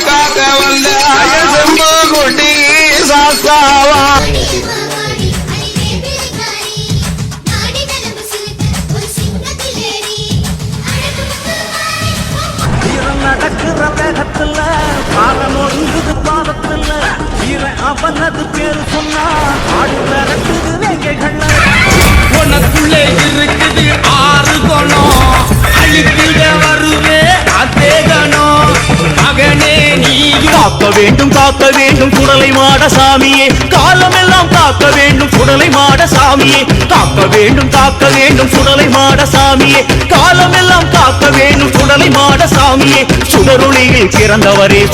காக்க வந்த அயசம்பு குட்டி சாஸ்தாவா. நடக்கிற வேகத்துல பாதம் ஒழுங்குது பாதத்துல வீர அவனது பேரு சொன்னா ஆடு விரட்டுது வேகைகள்ல உனக்குள்ளே இருக்கு வேண்டும் காக்க வேண்டும் குடலை மாட சாமியே. காலமெல்லாம் காக்க வேண்டும் குடலை மாட சாமியே. காக்க வேண்டும் காக்க வேண்டும் குடலை மாட சாமியே. காலமெல்லாம் காக்க வேண்டும் குடலை மாட சாமியே. சுடருளியில் பிறந்தவரே.